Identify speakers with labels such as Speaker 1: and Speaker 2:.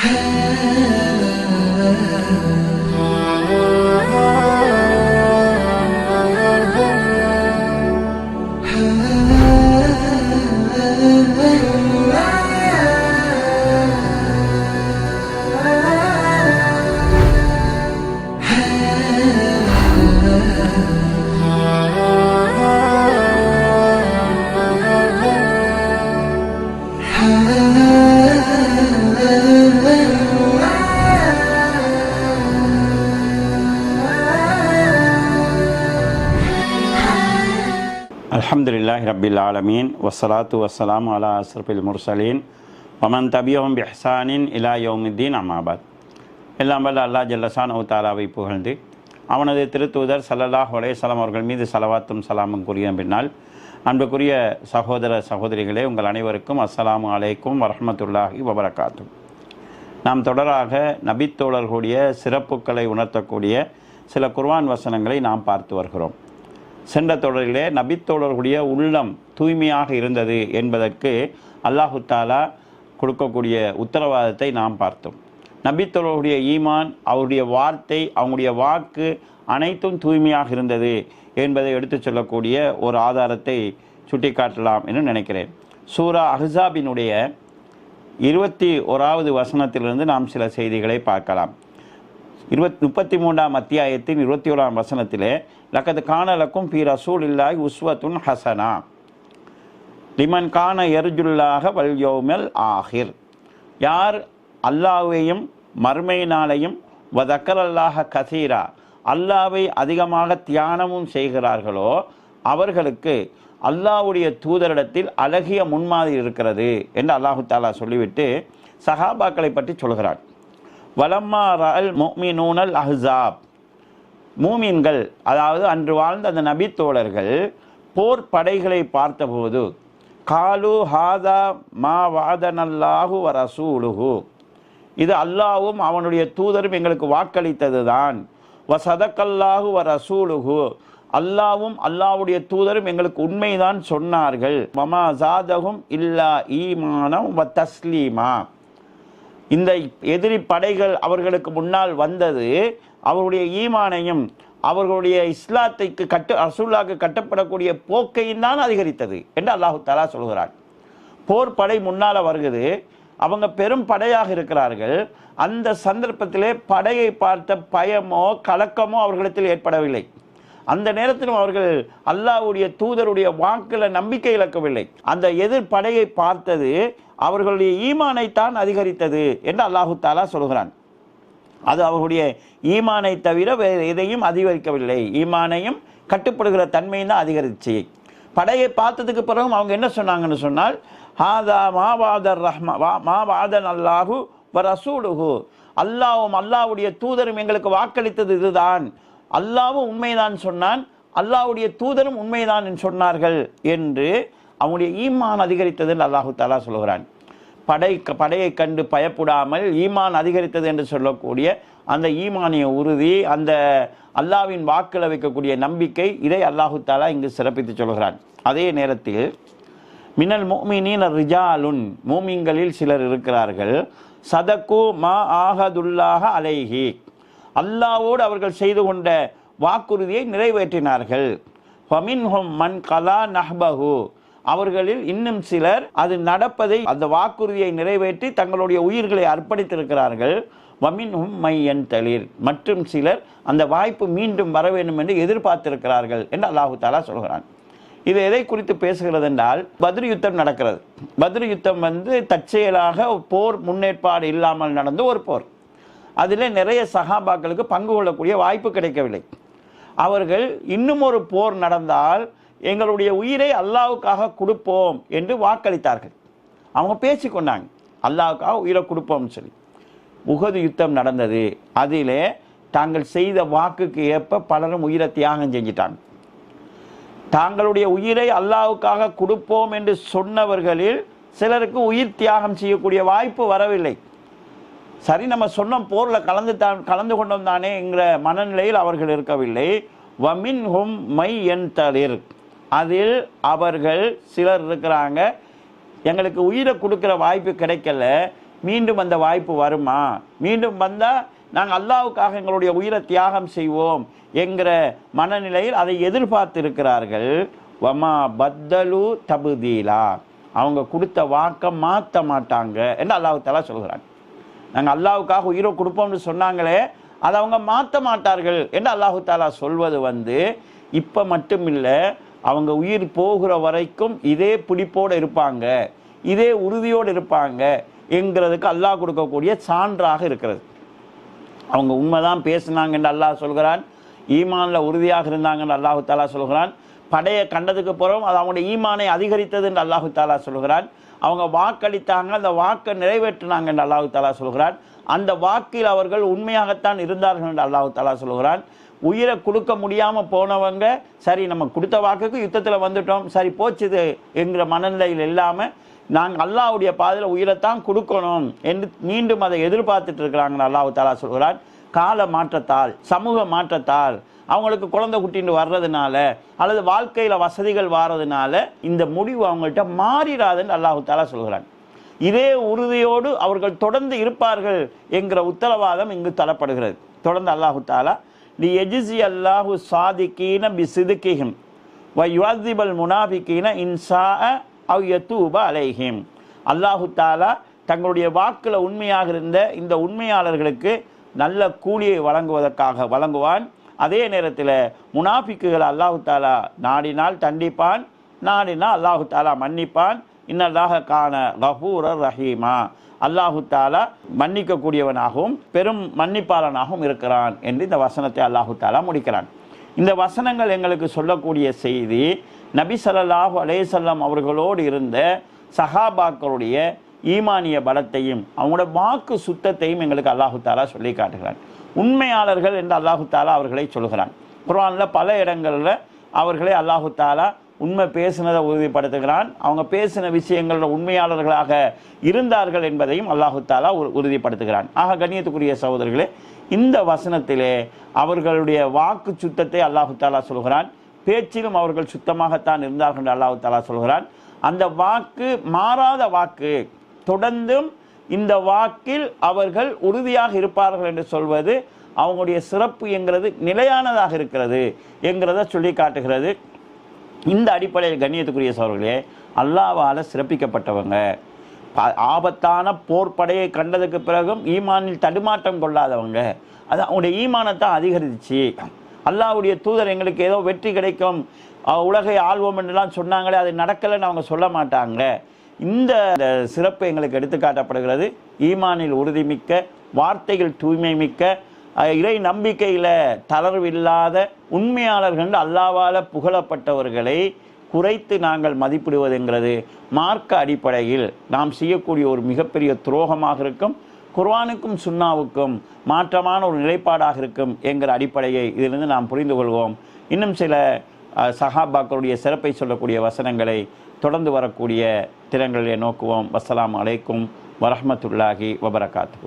Speaker 1: Hey. அல்ஹம்துலில்லாஹி ரபில் ஆலமீன் வஸ்ஸலாத்து வசலாம் அலா அஸ்ரஃபில் முர்சலீன் வமன் தபியோம் பிஹ்சானின் இலா யோமுத்தீன் அமாபாத் எல்லாம் வல்ல அல்லா ஜல்லசான் தாலாவை புகழ்ந்து அவனது திருத்தூதர் சல்லல்லாஹ் ஒலேசலாம் அவர்கள் மீது சலவாத்தும் சலாமும் கூறிய பின்னால் அன்புக்குரிய சகோதர சகோதரிகளே உங்கள் அனைவருக்கும் அஸ்லாம் அலைக்கும் வரமத்துல்லாஹி வபரகாத்தும் நாம் தொடராக நபித்தோழர்களுடைய சிறப்புகளை உணர்த்தக்கூடிய சில குர்வான் வசனங்களை நாம் பார்த்து வருகிறோம். சென்ற தொடரிலே நபித்தோழர்களுடைய உள்ளம் தூய்மையாக இருந்தது என்பதற்கு அல்லாஹு தாலா கொடுக்கக்கூடிய உத்தரவாதத்தை நாம் பார்த்தோம். நபித்தோழர்களுடைய ஈமான் அவருடைய வார்த்தை அவங்களுடைய வாக்கு அனைத்தும் தூய்மையாக இருந்தது என்பதை எடுத்துச் சொல்லக்கூடிய ஒரு ஆதாரத்தை சுட்டிக்காட்டலாம் என்று நினைக்கிறேன். சூரா அஹ்சாபினுடைய இருபத்தி ஓராவது வசனத்திலிருந்து நாம் சில செய்திகளை பார்க்கலாம். இருபத் முப்பத்தி மூன்றாம் அத்தியாயத்தின் இருபத்தி ஓராம் வசனத்திலே லக்கது காணலக்கும் பி ரசூல் இல்லாய் உஸ்வத்துன் ஹசனா. லிமன் கான எருஜுல்லாக வல்யோமல் ஆஹிர். யார் அல்லாவையும் மர்மையினாலையும் நாளையும் வதக்கர் கசீரா அல்லாவை அதிகமாக தியானமும் செய்கிறார்களோ அவர்களுக்கு அல்லாவுடைய தூதரிடத்தில் அழகிய முன்மாதிரி இருக்கிறது என்று அல்லாஹு தாலா சொல்லிவிட்டு சஹாபாக்களை பற்றி சொல்கிறார் வலம்மா ரல் மோமினூனல் அஹ்சாப். மூமின்கள் அதாவது அன்று வாழ்ந்த அந்த நபித்தோழர்கள் போர் படைகளை பார்த்தபோது காலு ஹாதா மா வாதனல்லாஹு வ இது அல்லாவும் அவனுடைய தூதரும் எங்களுக்கு வாக்களித்தது தான். வ சதக்கல்லாஹு வ ரசூலுஹு. அல்லாவும் அல்லாவுடைய தூதரும் எங்களுக்கு உண்மைதான் சொன்னார்கள். மமா ஜாதகும் இல்லா ஈமானம் வ தஸ்லீமா. இந்த எதிரி படைகள் அவர்களுக்கு முன்னால் வந்தது அவருடைய ஈமானையும் அவர்களுடைய இஸ்லாத்தைக்கு கட்டு ரசூல்லாக்கு கட்டப்படக்கூடிய போக்கையும் தான் அதிகரித்தது என்று அல்லாஹு தாலா சொல்கிறான். போர் படை முன்னால் வருகிறது அவங்க பெரும் படையாக இருக்கிறார்கள். அந்த சந்தர்ப்பத்திலே படையை பார்த்த பயமோ கலக்கமோ அவர்களிடத்தில் ஏற்படவில்லை. அந்த நேரத்திலும் அவர்கள் அல்லாவுடைய தூதருடைய வாக்கில் நம்பிக்கை இழக்கவில்லை. அந்த எதிர் படையை பார்த்தது அவர்களுடைய ஈமானைத்தான் அதிகரித்தது என்று அல்லாஹு தாலா சொல்கிறான். அது அவர்களுடைய ஈமானை தவிர வேறு எதையும் அதிகரிக்கவில்லை. ஈமானையும் கட்டுப்படுகிற தன்மையும் தான் அதிகரிச்சு. படையை பார்த்ததுக்கு பிறகும் அவங்க என்ன சொன்னாங்கன்னு சொன்னால் ஹாதா மாவாதர் ரஹ்மா வா மாவாதன் அல்லாஹு வ ரசூலுஹு. அல்லாவும் அல்லாவுடைய தூதரும் எங்களுக்கு வாக்களித்தது இதுதான். அல்லாவும் உண்மைதான் சொன்னான் அல்லாவுடைய தூதரும் உண்மைதான் என்று சொன்னார்கள் என்று அவனுடைய ஈமான் அதிகரித்தது என்று அல்லாஹு தாலா சொல்கிறான் படை படையை கண்டு பயப்படாமல் ஈமான் அதிகரித்தது என்று சொல்லக்கூடிய அந்த ஈமானிய உறுதி அந்த அல்லாவின் வாக்கில் வைக்கக்கூடிய நம்பிக்கை இதை அல்லாஹு தாலா இங்கு சிறப்பித்து சொல்கிறான் அதே நேரத்தில் மின்னல் மோமினின் ரிஜாலுன் மூமின்களில் சிலர் இருக்கிறார்கள் சதக்கு மா ஆஹதுல்லாக அலைஹி. அல்லாவோடு அவர்கள் செய்து கொண்ட வாக்குறுதியை நிறைவேற்றினார்கள். ஃபமின்ஹும் மன் கலா நஹ்பஹு. அவர்களில் இன்னும் சிலர் அது நடப்பதை அந்த வாக்குறுதியை நிறைவேற்றி தங்களுடைய உயிர்களை அர்ப்பணித்திருக்கிறார்கள். வமின்ஹும் மையன் தளிர் மற்றும் சிலர் அந்த வாய்ப்பு மீண்டும் வர வேண்டும் என்று எதிர்பார்த்திருக்கிறார்கள் என்று அல்லாஹு தாலா சொல்கிறான். இது எதை குறித்து பேசுகிறது என்றால் பத்ரு யுத்தம் நடக்கிறது. பத்ரு யுத்தம் வந்து தற்செயலாக போர் முன்னேற்பாடு இல்லாமல் நடந்த ஒரு போர். அதில் நிறைய சகாபாக்களுக்கு பங்கு கொள்ளக்கூடிய வாய்ப்பு கிடைக்கவில்லை. அவர்கள் இன்னும் ஒரு போர் நடந்தால் எங்களுடைய உயிரை அல்லாவுக்காக கொடுப்போம் என்று வாக்களித்தார்கள். அவங்க பேசிக்கொண்டாங்க அல்லாவுக்காக உயிரை கொடுப்போம்னு சொல்லி. உகது யுத்தம் நடந்தது. அதிலே தாங்கள் செய்த வாக்குக்கு ஏற்ப பலரும் உயிரை தியாகம் செஞ்சிட்டாங்க. தாங்களுடைய உயிரை அல்லாவுக்காக கொடுப்போம் என்று சொன்னவர்களில் சிலருக்கு உயிர் தியாகம் செய்யக்கூடிய வாய்ப்பு வரவில்லை. சரி நம்ம சொன்னோம் போரில் கலந்து தான் கலந்து கொண்டோம் தானேங்கிற மனநிலையில் அவர்கள் இருக்கவில்லை. வமின் ஹும் மை என் தளிர். அதில் அவர்கள் சிலர் இருக்கிறாங்க. எங்களுக்கு உயிரை கொடுக்குற வாய்ப்பு கிடைக்கல. மீண்டும் அந்த வாய்ப்பு வருமா? மீண்டும் வந்தால் நாங்கள் அல்லாவுக்காக எங்களுடைய உயிரை தியாகம் செய்வோம் என்கிற மனநிலையில் அதை எதிர்பார்த்து இருக்கிறார்கள் வமா பத்தலு தபுதீலா. அவங்க கொடுத்த வாக்கம் மாற்ற மாட்டாங்க என்று அல்லாஹு தலா சொல்கிறாங்க நாங்கள் அல்லாவுக்காக உயிரை கொடுப்போம்னு சொன்னாங்களே அதை அவங்க மாற்ற மாட்டார்கள் என்று அல்லாஹு தாலா சொல்வது வந்து இப்போ மட்டும் இல்லை அவங்க உயிர் போகிற வரைக்கும் இதே பிடிப்போடு இருப்பாங்க இதே உறுதியோடு இருப்பாங்க என்கிறதுக்கு அல்லாஹ் கொடுக்கக்கூடிய சான்றாக இருக்கிறது. அவங்க உண்மைதான் பேசினாங்கன்னு அல்லாஹ் சொல்கிறான் ஈமானில் உறுதியாக இருந்தாங்கன்னு அல்லாஹு தாலா சொல்கிறான் படையை கண்டதுக்கு பிறகு அது அவங்களுடைய ஈமானை அதிகரித்தது என்று அல்லாஹு தாலா சொல்கிறான். அவங்க வாக்களித்தாங்க அந்த வாக்கை நிறைவேற்றினாங்க என்று அல்லாஹு தாலா சொல்கிறான். அந்த வாக்கில் அவர்கள் உண்மையாகத்தான் இருந்தார்கள் என்று அல்லாஹு தாலா சொல்கிறான். உயிரை கொடுக்க முடியாமல் போனவங்க சரி நம்ம கொடுத்த வாக்குக்கு யுத்தத்தில் வந்துட்டோம் சரி போச்சுது என்கிற மனநிலையில் இல்லாமல் நாங்கள் அல்லாவுடைய பாதையில் உயிரைத்தான் கொடுக்கணும் என்று மீண்டும் அதை எதிர்பார்த்துட்டு இருக்கிறாங்க அல்லாஹு தாலா சொல்கிறான். கால மாற்றத்தால் சமூக மாற்றத்தால் அவங்களுக்கு குழந்தை குட்டின்னு வர்றதுனால அல்லது வாழ்க்கையில் வசதிகள் வாரதுனால இந்த முடிவு அவங்கள்ட்ட மாறிடாதுன்னு அல்லாஹு தாலா சொல்கிறான். இதே உறுதியோடு அவர்கள் தொடர்ந்து இருப்பார்கள் என்கிற உத்தரவாதம் இங்கு தரப்படுகிறது. தொடர்ந்து அல்லாஹு தாலா லி எஜிசி அல்லாஹு சாதிக்கீன பி சிதுக்கிஹிம் வ யுவாதிபல் முனாபிக்கீன இன்சா அவ் யத்தூப அலைஹிம். அல்லாஹு தாலா தங்களுடைய வாக்கில் உண்மையாக இருந்த இந்த உண்மையாளர்களுக்கு நல்ல கூலியை வழங்குவதற்காக வழங்குவான். அதே நேரத்தில் முனாஃபிக்குகள் அல்லாஹு தாலா நாடினால் தண்டிப்பான் நாடினால் அல்லாஹு தாலா மன்னிப்பான். இன்னல்லாக காண கபூரர் ரஹீமா. அல்லாஹு தாலா மன்னிக்கக்கூடியவனாகவும் பெரும் மன்னிப்பாளனாகவும் இருக்கிறான் என்று இந்த வசனத்தை அல்லாஹு தாலா முடிக்கிறான். இந்த வசனங்கள் எங்களுக்கு சொல்லக்கூடிய செய்தி நபி சல்லாஹு அலேசல்லாம் அவர்களோடு இருந்த சஹாபாக்களுடைய ஈமானிய பலத்தையும் அவங்களோட வாக்கு சுத்தத்தையும் எங்களுக்கு அல்லாஹு தாலா சொல்லி காட்டுகிறான் உண்மையாளர்கள் என்று அல்லாஹு தாலா அவர்களை சொல்கிறான் குரானில் பல இடங்களில் அவர்களை அல்லாஹு தாலா உண்மை பேசினதை உறுதிப்படுத்துகிறான். அவங்க பேசின விஷயங்களோட உண்மையாளர்களாக இருந்தார்கள் என்பதையும் அல்லாஹு தாலா உறுதிப்படுத்துகிறான். ஆக கண்ணியத்துக்குரிய சகோதரர்களே இந்த வசனத்திலே அவர்களுடைய வாக்கு சுத்தத்தை அல்லாஹு தாலா சொல்கிறான். பேச்சிலும் அவர்கள் சுத்தமாகத்தான் இருந்தார்கள் என்று அல்லாஹு தாலா சொல்கிறான். அந்த வாக்கு மாறாத வாக்கு தொடர்ந்தும் இந்த வாக்கில் அவர்கள் உறுதியாக இருப்பார்கள் என்று சொல்வது அவங்களுடைய சிறப்பு என்கிறது நிலையானதாக இருக்கிறது என்கிறத சொல்லி காட்டுகிறது. இந்த அடிப்படையில் கண்ணியத்துக்குரிய சோழர்களே அல்லாவால் சிறப்பிக்கப்பட்டவங்க. ஆபத்தான போர்ப்படையை கண்டதுக்கு பிறகும் ஈமானில் தடுமாற்றம் கொள்ளாதவங்க. அது அவங்களுடைய ஈமானத்தான் அதிகரிச்சு அல்லாவுடைய தூதர் எங்களுக்கு ஏதோ வெற்றி கிடைக்கும் உலகை ஆள்வோம் என்றுலாம் சொன்னாங்களே அது நடக்கலைன்னு அவங்க சொல்ல மாட்டாங்க. இந்த சிறப்பு எங்களுக்கு எடுத்துக்காட்டப்படுகிறது ஈமானில் உறுதிமிக்க வார்த்தைகள் தூய்மை மிக்க இறை நம்பிக்கையில் தளர்வில்லாத உண்மையாளர்கள் அல்லாவால் புகழப்பட்டவர்களை குறைத்து நாங்கள் மதிப்பிடுவதுங்கிறது மார்க்க அடிப்படையில் நாம் செய்யக்கூடிய ஒரு மிகப்பெரிய துரோகமாக இருக்கும். குர்வானுக்கும் சுன்னாவுக்கும் மாற்றமான ஒரு நிலைப்பாடாக இருக்கும் என்கிற அடிப்படையை இதிலிருந்து நாம் புரிந்து கொள்வோம். இன்னும் சில சஹாபாக்களுடைய சிறப்பை சொல்லக்கூடிய வசனங்களை தொடர்ந்து வரக்கூடிய திறங்களிலே நோக்குவோம். வசலாம் அலைக்கும் வரஹமத்துல்லாஹி வபரகாத்து